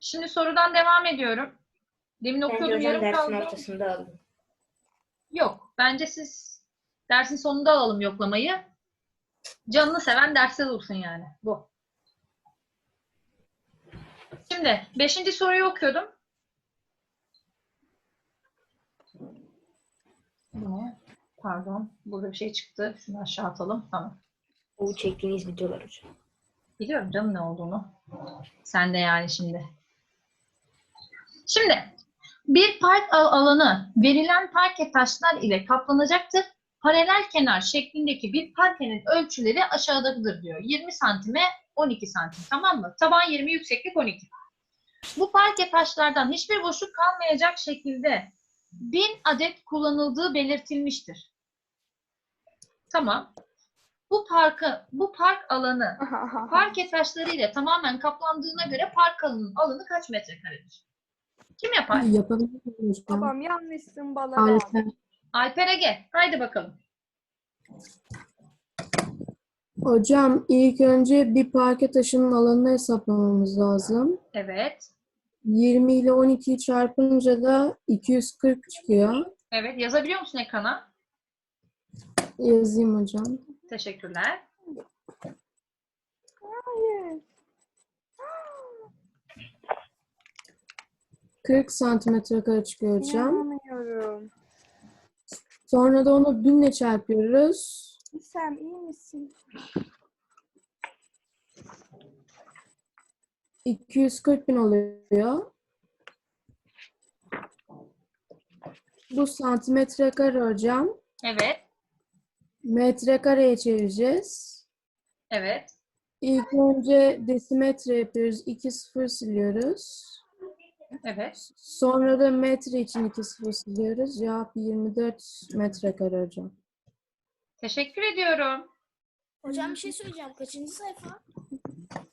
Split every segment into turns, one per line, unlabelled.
Şimdi sorudan devam ediyorum. Demin
Bence
okuyordum
hocam
yarım
dersin
kaldı.
ortasında alın.
Yok. Bence siz dersin sonunda alalım yoklamayı. Canını seven derste dursun yani. Bu. Şimdi beşinci soruyu okuyordum. Bu? Pardon. Burada bir şey çıktı. Şunu aşağı atalım. Tamam.
Bu çektiğiniz videolar hocam.
Biliyorum canım ne olduğunu. Sen de yani şimdi. Şimdi bir park al- alanı verilen parke taşlar ile kaplanacaktır. Paralel kenar şeklindeki bir parkenin ölçüleri aşağıdadır diyor. 20 santime 12 santim tamam mı? Taban 20 yükseklik 12. Bu parke taşlardan hiçbir boşluk kalmayacak şekilde 1000 adet kullanıldığı belirtilmiştir. Tamam. Bu parkı, bu park alanı parke taşlarıyla tamamen kaplandığına göre park alanının alanı kaç metrekaredir? Kim yapar?
Yapabilir miyim hocam?
Babam yanlışsın bala.
Alper.
Alper Ege. Haydi bakalım.
Hocam ilk önce bir parke taşının alanını hesaplamamız lazım.
Evet.
20 ile 12'yi çarpınca da 240 çıkıyor.
Evet. Yazabiliyor musun ekrana?
Yazayım hocam.
Teşekkürler.
Hayır.
40 santimetre kare çıkıyor hocam.
İnanamıyorum.
Sonra da onu 1000 ile çarpıyoruz.
İsem iyi misin?
240 bin oluyor. Bu santimetre kare hocam.
Evet.
Metre kareye çevireceğiz.
Evet.
İlk önce desimetre yapıyoruz. 2 sıfır siliyoruz.
Evet.
Sonra da metre için 2 sıfır siliyoruz. Cevap 24 metrekare hocam.
Teşekkür ediyorum.
Hocam bir şey söyleyeceğim. Kaçıncı sayfa?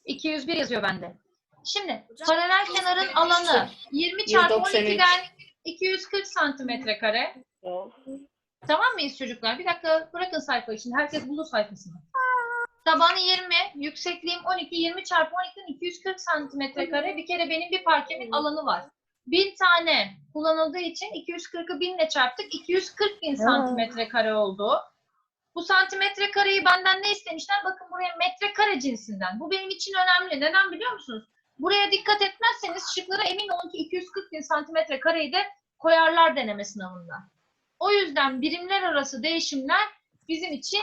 201 yazıyor bende. Şimdi
Hocam,
paralel kenarın alanı 20 çarpı
193.
12'den 240 santimetre kare. Tamam mıyız çocuklar? Bir dakika bırakın sayfa için. Herkes bulur sayfasını. Tabanı 20, yüksekliğim 12, 20 çarpı 12'den 240 santimetre kare. Bir kere benim bir parkemin alanı var. Bin tane kullanıldığı için 240'ı 1000 ile çarptık. 240 bin santimetre kare oldu. Bu santimetre kareyi benden ne istemişler? Bakın buraya metrekare cinsinden. Bu benim için önemli. Neden biliyor musunuz? Buraya dikkat etmezseniz şıklara emin olun ki 240 bin santimetre kareyi de koyarlar deneme sınavında. O yüzden birimler arası değişimler bizim için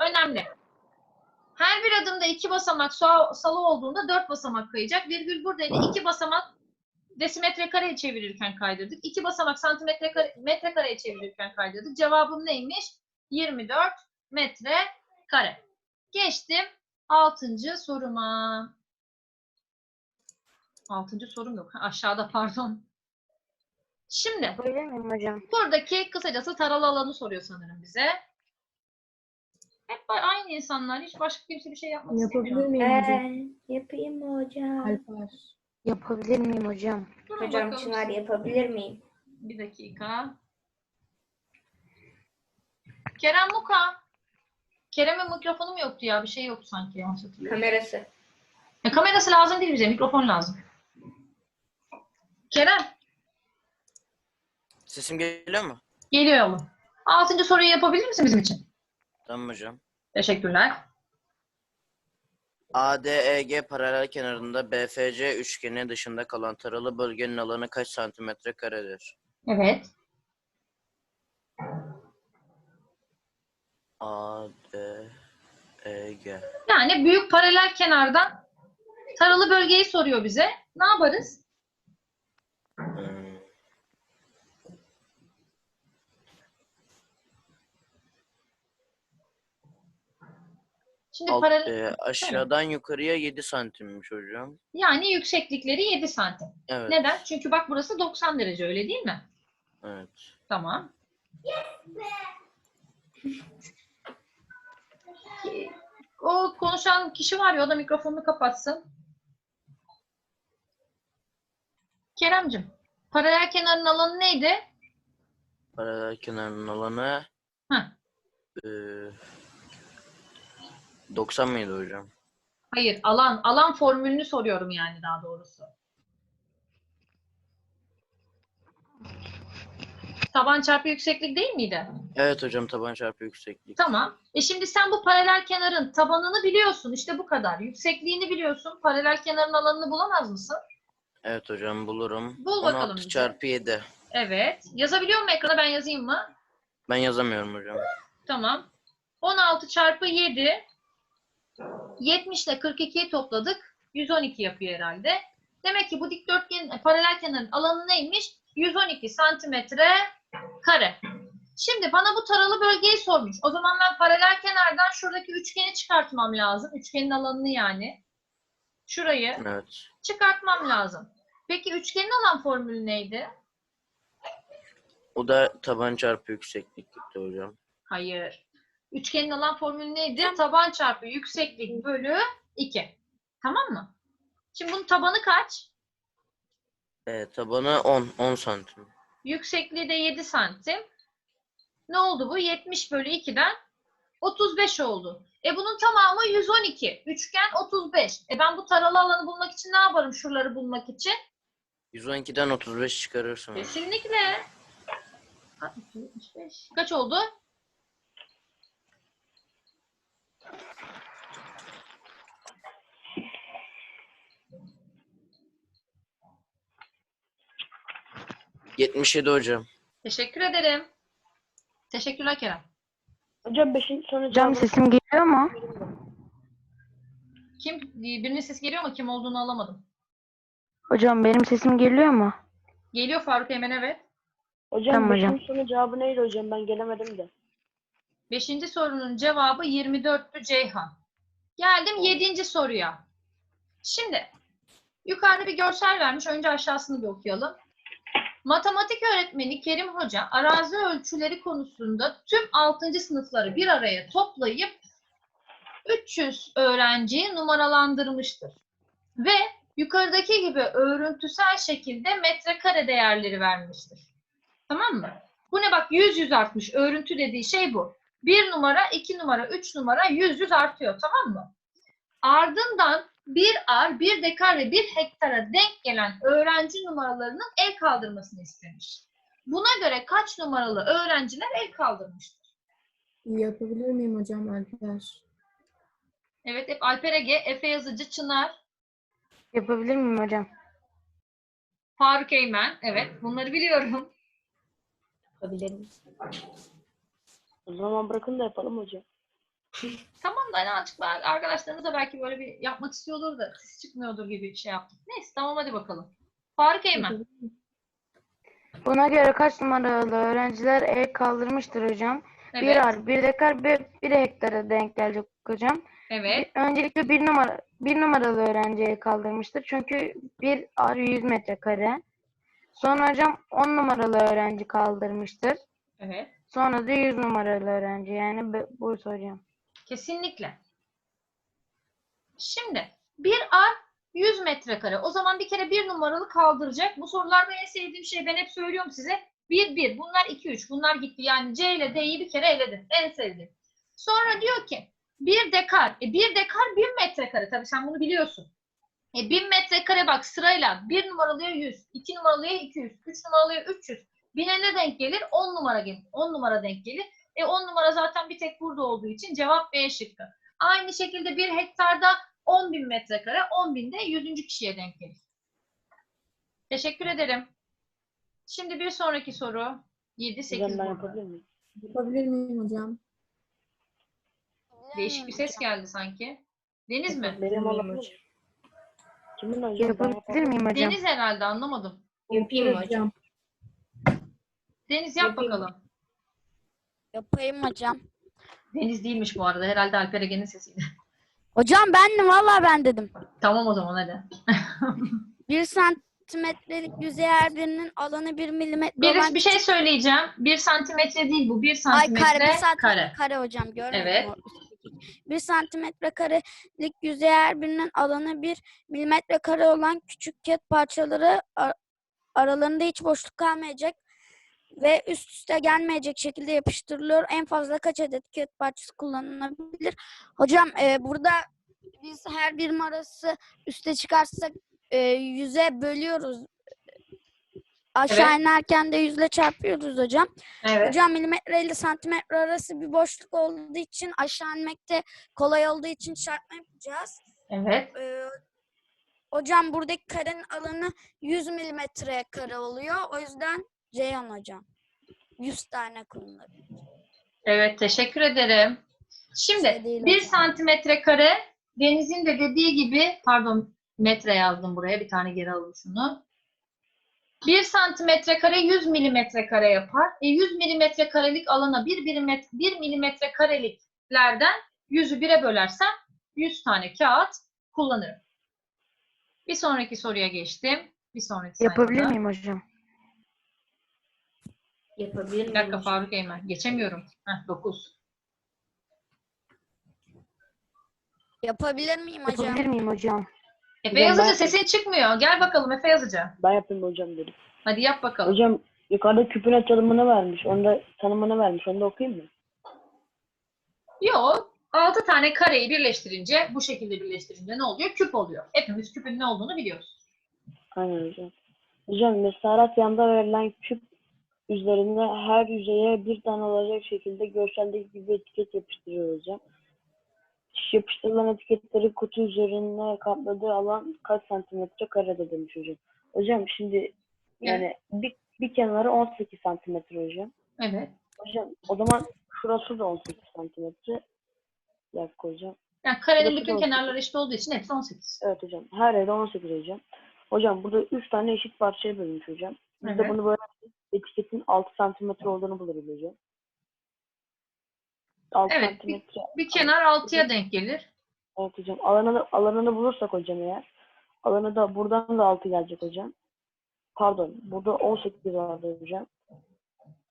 önemli. Her bir adımda iki basamak sağ, salı olduğunda dört basamak kayacak. Virgül buradaydı. iki basamak desimetre kareye çevirirken kaydırdık. İki basamak santimetre kare, metre kareye çevirirken kaydırdık. Cevabım neymiş? 24 metre kare. Geçtim altıncı soruma. Altıncı sorum yok. Aşağıda pardon. Şimdi
miyim hocam?
Buradaki kısacası taralı alanı soruyor sanırım bize. Hep aynı insanlar. Hiç başka kimse bir şey yapmak
Yapabilir
istemiyor.
miyim hocam?
Ben yapayım mı hocam?
Alper.
Yapabilir miyim hocam?
Durun
Hocam
bakalım.
Çınar yapabilir miyim?
Bir dakika. Kerem Muka. Kerem'in mikrofonu mu yoktu ya? Bir şey yoktu sanki. Yanlış hatırlıyorum.
Kamerası.
Ya, kamerası lazım değil bize. Mikrofon lazım. Kerem.
Sesim geliyor mu?
Geliyor oğlum. Altıncı soruyu yapabilir misin bizim için?
Tamam hocam.
Teşekkürler.
ADEG paralel kenarında BFC üçgeni dışında kalan taralı bölgenin alanı kaç santimetre karedir?
Evet.
ADEG.
Yani büyük paralel kenardan taralı bölgeyi soruyor bize. Ne yaparız? Şimdi
alt-
paralel
e, aşağıdan yukarıya 7 santimmiş hocam.
yani yükseklikleri 7 santim.
Evet.
Neden? Çünkü bak burası 90 derece öyle değil mi?
Evet.
Tamam. O konuşan kişi var ya o da mikrofonunu kapatsın. Keremcim, paralel kenarın alanı neydi?
Paralel kenarın alanı
Heh.
e, 90 mıydı hocam?
Hayır, alan alan formülünü soruyorum yani daha doğrusu. Taban çarpı yükseklik değil miydi?
Evet hocam taban çarpı yükseklik.
Tamam. E şimdi sen bu paralel kenarın tabanını biliyorsun. İşte bu kadar. Yüksekliğini biliyorsun. Paralel kenarın alanını bulamaz mısın?
Evet hocam bulurum.
Bul bakalım
16
bize.
çarpı 7.
Evet. Yazabiliyor mu ekrana? Ben yazayım mı?
Ben yazamıyorum hocam.
Tamam. 16 çarpı 7 70 ile 42'yi topladık. 112 yapıyor herhalde. Demek ki bu dikdörtgen e, paralel kenarın alanı neymiş? 112 santimetre kare. Şimdi bana bu taralı bölgeyi sormuş. O zaman ben paralel kenardan şuradaki üçgeni çıkartmam lazım. Üçgenin alanını yani. Şurayı
Evet.
çıkartmam lazım. Peki üçgenin alan formülü neydi?
O da taban çarpı yükseklikti hocam.
Hayır. Üçgenin alan formülü neydi? Taban çarpı yükseklik bölü 2. Tamam mı? Şimdi bunun tabanı kaç?
Ee, tabanı 10. 10 santim.
Yüksekliği de 7 santim. Ne oldu bu? 70 bölü 2'den 35 oldu. E bunun tamamı 112. Üçgen 35. E ben bu taralı alanı bulmak için ne yaparım şuraları bulmak için?
112'den 35 çıkarırsın.
Kesinlikle. 62, 75. Kaç oldu?
77 hocam.
Teşekkür ederim. Teşekkürler Kerem.
Hocam 5. soru
Hocam sesim geliyor mu?
Kim? Birinin sesi geliyor mu? Kim olduğunu alamadım.
Hocam benim sesim geliyor mu?
Geliyor Faruk Eymen evet.
Hocam
Tamam hocam.
beşinci sorunun cevabı neydi hocam? Ben gelemedim de.
Beşinci sorunun cevabı 24'tü Ceyhan. Geldim yedinci soruya. Şimdi yukarıda bir görsel vermiş. Önce aşağısını bir okuyalım. Matematik öğretmeni Kerim Hoca arazi ölçüleri konusunda tüm 6. sınıfları bir araya toplayıp 300 öğrenciyi numaralandırmıştır. Ve yukarıdaki gibi örüntüsel şekilde metrekare değerleri vermiştir. Tamam mı? Bu ne bak 100 100 artmış. Örüntü dediği şey bu. 1 numara, 2 numara, 3 numara 100 100 artıyor tamam mı? Ardından 1 ar, 1 dekar ve 1 hektara denk gelen öğrenci numaralarının el kaldırmasını istemiş. Buna göre kaç numaralı öğrenciler el kaldırmıştır?
Yapabilir miyim hocam Alper?
Evet hep Alper Ege, Efe Yazıcı, Çınar,
Yapabilir miyim hocam?
Faruk Eymen. Evet bunları biliyorum.
Yapabilirim. O zaman bırakın da yapalım hocam.
Tamam da hani azıcık arkadaşlarınız da belki böyle bir yapmak istiyordur da ses çıkmıyordur gibi bir şey yaptık. Neyse tamam hadi bakalım. Faruk Eymen.
Buna göre kaç numaralı öğrenciler el kaldırmıştır hocam? Bir
Evet.
ar, bir dekar, bir, bir hektara denk gelecek hocam.
Evet.
Öncelikle bir numara bir numaralı öğrenci el kaldırmıştır. Çünkü bir ar 100 metrekare. Sonra hocam 10 numaralı öğrenci kaldırmıştır.
Evet.
Sonra da 100 numaralı öğrenci yani bu- hocam.
Kesinlikle. Şimdi bir ar 100 metrekare. O zaman bir kere bir numaralı kaldıracak. Bu sorularda en sevdiğim şey ben hep söylüyorum size. 1 1. Bunlar 2 3. Bunlar gitti. Yani C ile D'yi bir kere eledim. En sevdiğim. Sonra diyor ki bir dekar. E bir dekar 1000 metrekare. Tabii sen bunu biliyorsun. E 1000 metrekare bak sırayla 1 numaralıya 100, 2 numaralıya 200, 3 numaralıya 300. 1000'e ne denk gelir? 10 numara gelir. 10 numara denk gelir. E 10 numara zaten bir tek burada olduğu için cevap B şıkkı. Aynı şekilde bir hektarda 10 bin metrekare, 10 bin de 100. kişiye denk gelir. Teşekkür ederim. Şimdi bir sonraki soru. 7, 8
Hocam ben
burada.
yapabilir miyim?
Yapabilir miyim hocam?
Değişik bir ses geldi sanki. Deniz mi?
Benim olabilir. Kimin hocam?
Yapabilir miyim hocam?
Deniz herhalde anlamadım.
Yapayım
hocam.
Deniz yap
Yapayım.
bakalım.
Yapayım hocam.
Deniz değilmiş bu arada. Herhalde Alper Ege'nin sesiydi.
Hocam bendim valla ben dedim.
tamam o zaman hadi.
1 santimetrelik yüzey her birinin alanı 1 milimetre
Bir,
olan
bir şey söyleyeceğim. 1 santimetre değil bu. 1
Ay
santimetre
kare, bir santimetre
kare.
kare. hocam görmedim.
Evet.
o üstteki. Bir santimetre karelik yüzey her birinin alanı bir milimetre kare olan küçük kağıt parçaları ar- aralarında hiç boşluk kalmayacak ve üst üste gelmeyecek şekilde yapıştırılıyor. En fazla kaç adet kağıt parçası kullanılabilir? Hocam e, burada biz her birim arası üste çıkarsak e, yüze bölüyoruz. aşağı inerken de yüzle çarpıyoruz hocam.
Evet.
Hocam milimetre ile santimetre arası bir boşluk olduğu için aşağı inmekte kolay olduğu için çarpma yapacağız.
Evet.
Ee, hocam buradaki karenin alanı 100 milimetre kare oluyor. O yüzden Ceyhan hocam. 100 tane kullanılabilir.
Evet, teşekkür ederim. Şimdi
Şey değil
1
hocam.
santimetre kare Deniz'in de dediği gibi pardon metre yazdım buraya bir tane geri alalım şunu. 1 santimetre kare 100 milimetre kare yapar. E 100 milimetre karelik alana 1 milimetre, 1 milimetre kareliklerden 100'ü 1'e bölersem 100 tane kağıt kullanırım. Bir sonraki soruya geçtim. Bir sonraki
Yapabilir
sayfada.
miyim hocam?
Yapabilir
Bir dakika Faruk Eymen. Geçemiyorum. Heh, 9.
Yapabilir miyim hocam?
Yapabilir miyim hocam?
Efe
Hocam
Yazıcı
ben-
sesin çıkmıyor. Gel bakalım Efe Yazıcı.
Ben yapayım hocam dedim.
Hadi yap bakalım.
Hocam yukarıda küpün açılımını vermiş. Onu da tanımını vermiş. Onu da okuyayım mı?
Yok. 6 tane kareyi birleştirince, bu şekilde birleştirince ne oluyor? Küp oluyor. Hepimiz küpün ne olduğunu biliyoruz.
Aynen hocam. Hocam mesarat yanda verilen küp üzerinde her yüzeye bir tane olacak şekilde görseldeki gibi etiket yapıştırıyor hocam. Yapıştırılan etiketleri kutu üzerine kapladığı alan kaç santimetre karede demiş hocam. Hocam şimdi yani bir, bir kenarı 18 santimetre hocam.
Evet.
Hocam o zaman şurası da 18 santimetre. Dakika hocam.
Yani karenin bütün kenarları eşit olduğu için hepsi 18.
Evet hocam. Her yerde 18 hocam. Hocam burada 3 tane eşit parçaya bölünmüş hocam. Biz
Evet.
de bunu böyle 6 santimetre olduğunu hocam. 6
Evet,
santimetre.
Bir kenar 6'ya denk gelir.
Evet hocam. Alanını, alanını bulursak hocam eğer. Alanı da buradan da 6 gelecek hocam. Pardon. Burada 18 vardı hocam.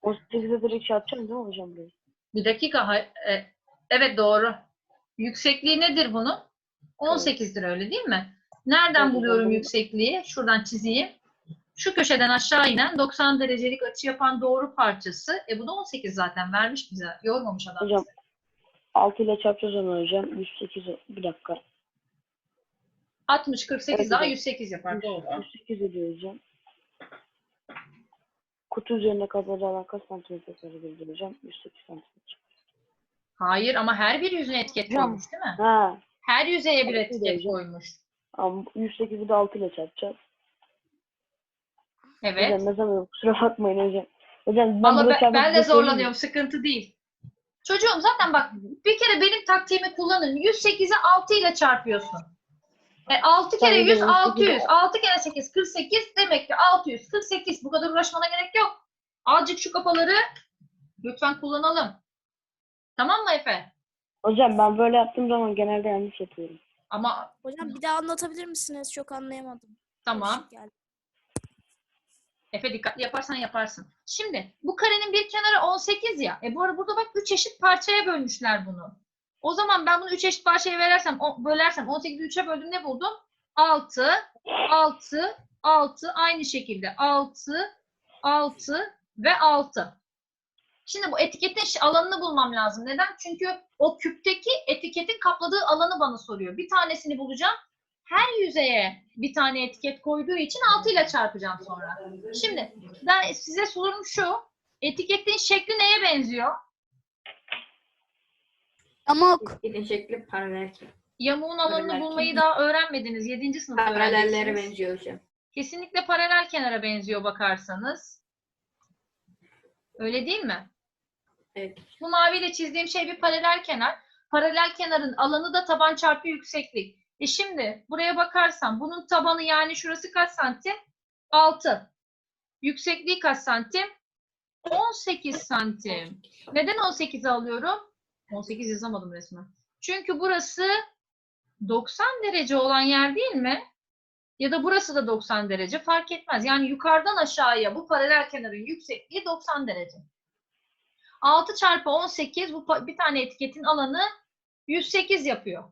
18'e direkt çarpacağım değil mi hocam burayı?
Bir dakika. e, Evet doğru. Yüksekliği nedir bunun? 18'dir öyle değil mi? Nereden
Evet,
buluyorum
hocam.
yüksekliği? Şuradan çizeyim. Şu köşeden aşağı inen 90 derecelik açı yapan doğru parçası. E bu da 18 zaten vermiş bize. Yormamış adam.
Hocam.
bizi.
6 ile çarpacağız onu hocam. 108 bir dakika.
60, 48
Evet,
daha
hocam.
108 yapar. Doğru.
108 ediyor hocam. Kutu üzerinde kapladığı alan kaç santimetre karedir hocam? 108 santimetre.
Hayır ama her bir yüzüne etiket koymuş değil mi?
Ha.
Her yüzeye bir etiket koymuş.
Ama 108'i de 6 ile çarpacağız.
Evet.
Hocam ne zaman kusura bakmayın hocam. Hocam ben burada
ben, ben de zorlanıyorum. Sıkıntı değil. Çocuğum zaten bak bir kere benim taktiğimi kullanın. 108'i 6 ile çarpıyorsun. E, 6 kere
Tamam,
100
hocam,
600. 6 kere 8 48 demek ki 648. Bu kadar uğraşmana gerek yok. Azıcık şu kafaları lütfen kullanalım. Tamam mı Efe?
Hocam ben böyle yaptığım zaman genelde yanlış yapıyorum.
Ama
Hocam bir daha anlatabilir misiniz? Çok anlayamadım.
tamam. Efe dikkatli yaparsan yaparsın. Şimdi bu karenin bir kenarı 18 ya. E bu arada burada bak 3 eşit parçaya bölmüşler bunu. O zaman ben bunu 3 eşit parçaya verersem, bölersem 18'i 3'e böldüm ne buldum? 6, 6, 6 aynı şekilde 6, 6 ve 6. Şimdi bu etiketin alanını bulmam lazım. Neden? Çünkü o küpteki etiketin kapladığı alanı bana soruyor. Bir tanesini bulacağım. Her yüzeye bir tane etiket koyduğu için 6 ile çarpacağım sonra. Şimdi ben size sorum şu. Etiketin şekli neye benziyor?
Yamuk.
Etiketin şekli paralel.
Yamuğun alanını
Paralel
bulmayı
kenar.
daha öğrenmediniz. 7. sınıfta
Paralellere
öğreneceksiniz.
benziyor hocam.
Kesinlikle paralel kenara benziyor bakarsanız. Öyle değil mi?
Evet.
Bu maviyle çizdiğim şey bir paralel kenar. Paralel kenarın alanı da taban çarpı yükseklik. E şimdi buraya bakarsam bunun tabanı yani şurası kaç santim? 6. Yüksekliği kaç santim? 18 santim. Neden 18'i alıyorum? 18 yazamadım resmen. Çünkü burası 90 derece olan yer değil mi? Ya da burası da 90 derece fark etmez. Yani yukarıdan aşağıya bu paralel kenarın yüksekliği 90 derece. 6 çarpı 18 bu bir tane etiketin alanı 108 yapıyor.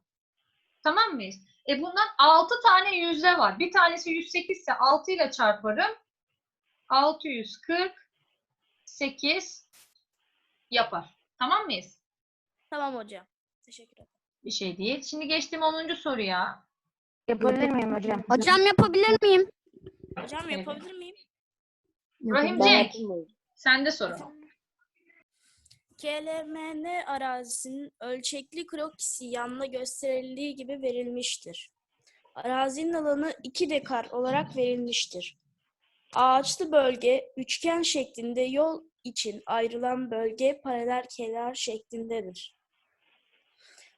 Tamam mıyız? E bundan 6 tane yüzde var. Bir tanesi 108 ise 6 ile çarparım. 648 yapar. Tamam mıyız?
Tamam hocam. Teşekkür ederim.
Bir şey değil. Şimdi geçtim 10. soruya.
Yapabilir miyim hocam?
Hocam yapabilir miyim?
Hocam yapabilir miyim?
Rahim
Ben
Cenk,
yapayım mı?
sende soru.
KLMN arazisinin ölçekli krokisi yanına gösterildiği gibi verilmiştir. Arazinin alanı 2 dekar olarak verilmiştir. Ağaçlı bölge üçgen şeklinde yol için ayrılan bölge paralel kenar şeklindedir.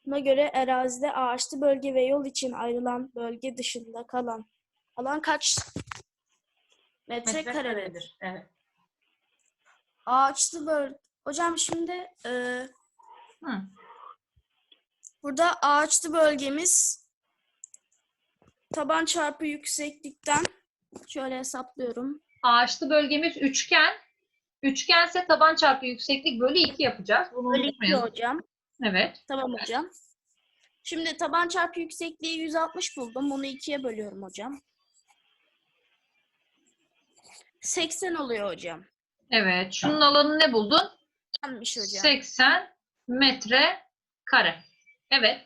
Buna göre arazide ağaçlı bölge ve yol için ayrılan bölge dışında kalan alan kaç metrekaredir?
Metrekaredir. Evet.
Ağaçlı bölge. Hocam şimdi e,
Hı.
burada ağaçlı bölgemiz taban çarpı yükseklikten şöyle hesaplıyorum.
Ağaçlı bölgemiz üçgen. Üçgense taban çarpı yükseklik bölü 2 yapacağız. Bunu
Bölü iki
unutmayalım.
hocam.
Evet.
Tamam hocam. Şimdi taban çarpı yüksekliği 160 buldum. Bunu ikiye bölüyorum hocam. 80 oluyor hocam.
Evet. Şunun alanı ne buldun?
Yanlış hocam.
80 metre kare. Evet.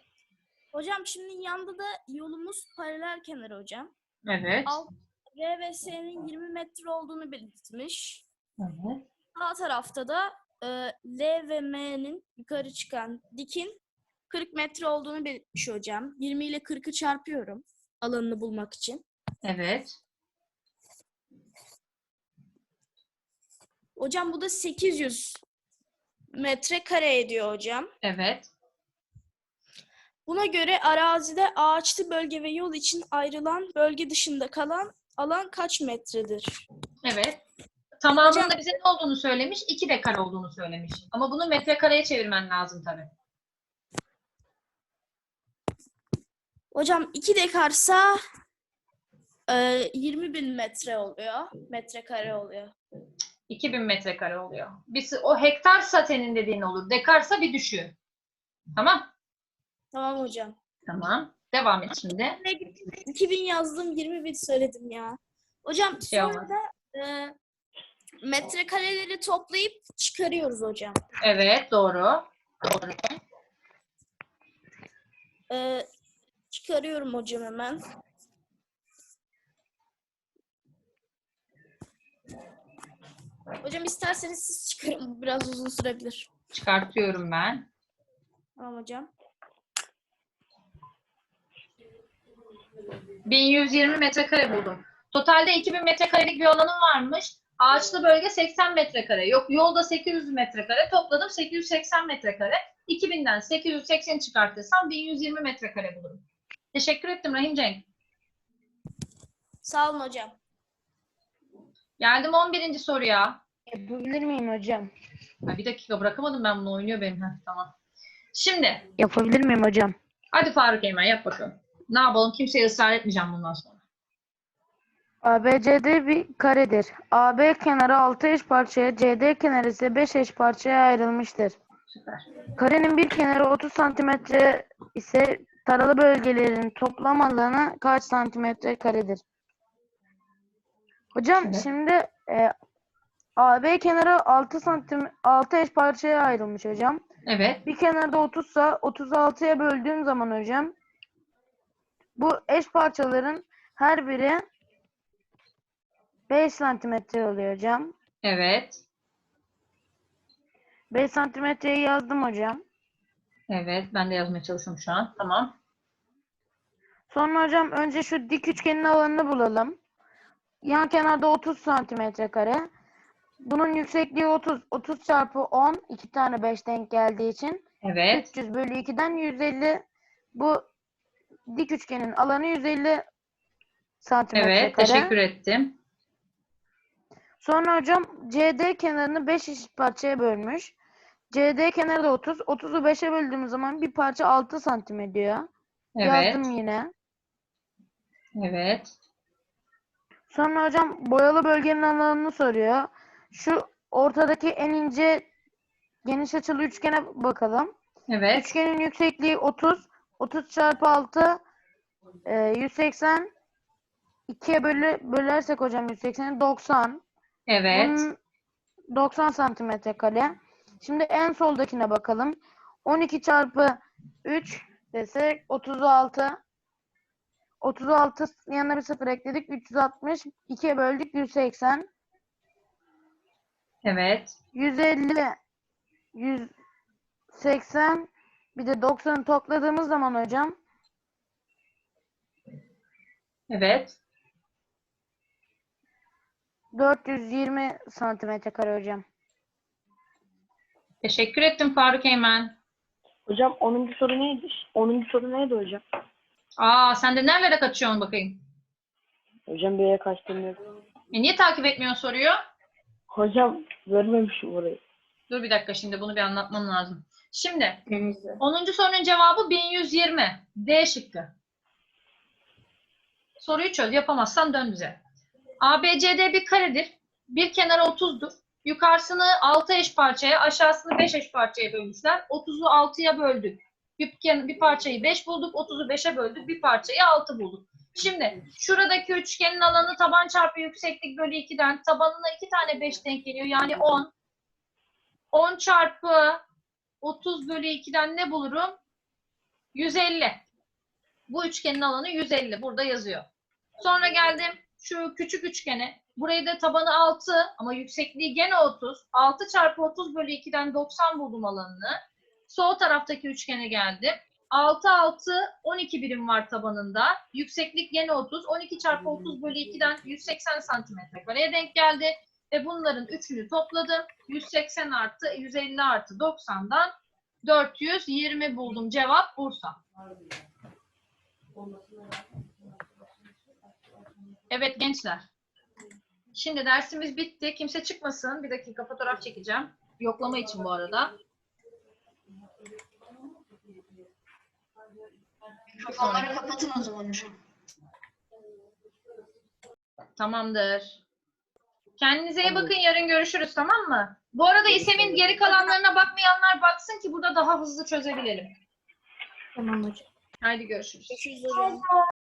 Hocam şimdi yanda da yolumuz paralel kenar hocam.
Evet.
Alt R ve S'nin 20 metre olduğunu belirtmiş.
Evet.
Sağ tarafta da e, L ve M'nin yukarı çıkan dikin 40 metre olduğunu belirtmiş hocam. 20 ile 40'ı çarpıyorum alanını bulmak için.
Evet.
Hocam bu da 800 metre kare ediyor hocam.
Evet.
Buna göre arazide ağaçlı bölge ve yol için ayrılan bölge dışında kalan alan kaç metredir?
Evet. Tamamında
Hocam-
bize ne olduğunu söylemiş? 2 dekar olduğunu söylemiş. Ama bunu metrekareye çevirmen lazım tabii.
Hocam 2 dekarsa e, 20 bin metre oluyor. Metrekare oluyor.
2000 metrekare oluyor. Biz, o hektarsa senin dediğin olur. Dekarsa bir düşüyor. Tamam.
Tamam hocam.
Tamam. Devam et şimdi.
Ne gittim, 2000 yazdım 20 bin söyledim ya. Hocam
şey
sonra
olmaz.
da e, metrekareleri toplayıp çıkarıyoruz hocam.
Evet doğru. Doğru.
E, çıkarıyorum hocam hemen. Hocam isterseniz siz çıkarın. Biraz uzun sürebilir.
Çıkartıyorum ben.
Tamam hocam.
1120 metrekare buldum. Totalde 2000 metrekarelik bir alanım varmış. Ağaçlı bölge 80 metrekare. Yok yolda 800 metrekare. Topladım 880 metrekare. 2000'den 880 çıkartırsam 1120 metrekare bulurum. Teşekkür ettim Rahim Cenk.
Sağ olun hocam.
Geldim 11. soruya.
Yapabilir miyim hocam?
Ha, bir dakika bırakamadım ben bunu oynuyor benim. Heh, tamam. Şimdi
Yapabilir miyim hocam?
hadi Faruk Eymen yap bakalım. Ne yapalım? Kimseye ısrar etmeyeceğim bundan sonra.
ABCD bir karedir. AB kenarı 6 eş parçaya, CD kenarı ise 5 eş parçaya ayrılmıştır.
Süper.
Karenin bir kenarı 30 santimetre ise taralı bölgelerin toplam alanı kaç santimetre karedir? Hocam
Evet.
şimdi e, AB kenarı 6 santim 6 eş parçaya ayrılmış hocam.
Evet.
Bir kenarda 30 sa 36'ya böldüğüm zaman hocam bu eş parçaların her biri 5 santimetre oluyor hocam.
Evet.
5 santimetreyi yazdım hocam.
Evet. Ben de yazmaya çalışıyorum şu an. Tamam.
Sonra hocam önce şu dik üçgenin alanını bulalım. Yan kenarda 30 santimetre kare. Bunun yüksekliği 30. 30 çarpı 10. 2 tane 5 denk geldiği için.
Evet.
300 bölü 2'den 150. Bu dik üçgenin alanı 150 santimetre
Evet.
kare.
Teşekkür ettim.
Sonra hocam CD kenarını 5 eşit parçaya bölmüş. CD kenarı da 30. 30'u 5'e böldüğümüz zaman bir parça 6 santim ediyor.
Evet.
Yazdım yine.
Evet.
Sonra hocam boyalı bölgenin alanını soruyor. Şu ortadaki en ince geniş açılı üçgene bakalım.
Evet.
Üçgenin yüksekliği 30. 30 çarpı 6 e, 180 2'ye bölü, bölersek hocam 180'i 90.
Evet.
Bunun 90 santimetre kare. Şimdi en soldakine bakalım. 12 çarpı 3 desek 36. 36 yanına bir sıfır ekledik. 360. 2'ye böldük 180.
Evet.
150, 180, bir de 90'ı topladığımız zaman hocam
Evet.
420 santimetre kare hocam.
Teşekkür ettim Faruk Eymen.
Hocam 10. soru neydi? 10. soru neydi hocam?
Aa sen de nerelere kaçıyorsun bakayım?
Hocam bir yere kaçtım yok.
E niye takip etmiyorsun soruyu?
Hocam görmemişim orayı.
Dur bir dakika şimdi bunu bir anlatmam lazım. Şimdi
Denizli.
10. sorunun cevabı 1120. D şıkkı. Soruyu çöz. Yapamazsan dön bize. ABCD bir karedir. Bir kenarı 30'dur. Yukarısını 6 eş parçaya, aşağısını 5 eş parçaya bölmüşler. 30'u 6'ya böldük. Bir, bir parçayı 5 bulduk, 30'u 5'e böldük. Bir parçayı 6 bulduk. Şimdi şuradaki üçgenin alanı taban çarpı yükseklik bölü 2'den tabanına 2 tane 5 denk geliyor. Yani 10. 10 çarpı 30 bölü 2'den ne bulurum? 150. Bu üçgenin alanı 150. Burada yazıyor. Sonra geldim şu küçük üçgene. Burayı da tabanı 6 ama yüksekliği gene 30. 6 çarpı 30 bölü 2'den 90 buldum alanını. Sol taraftaki üçgene geldim. 6 6 12 birim var tabanında. Yükseklik gene 30. 12 çarpı 30 bölü 2'den 180 santimetre kareye denk geldi. Ve bunların üçünü topladım. 180 artı 150 artı 90'dan 420 buldum. Cevap Bursa. Evet gençler. Şimdi dersimiz bitti. Kimse çıkmasın. Bir dakika fotoğraf çekeceğim. Yoklama için bu arada.
Mikrofonları kapatın o zaman hocam.
Tamamdır. Kendinize iyi bakın. Yarın görüşürüz tamam mı? Bu arada İSEM'in geri kalanlarına bakmayanlar baksın ki burada daha hızlı çözebilelim.
Tamam hocam.
Haydi görüşürüz.
Görüşürüz hocam.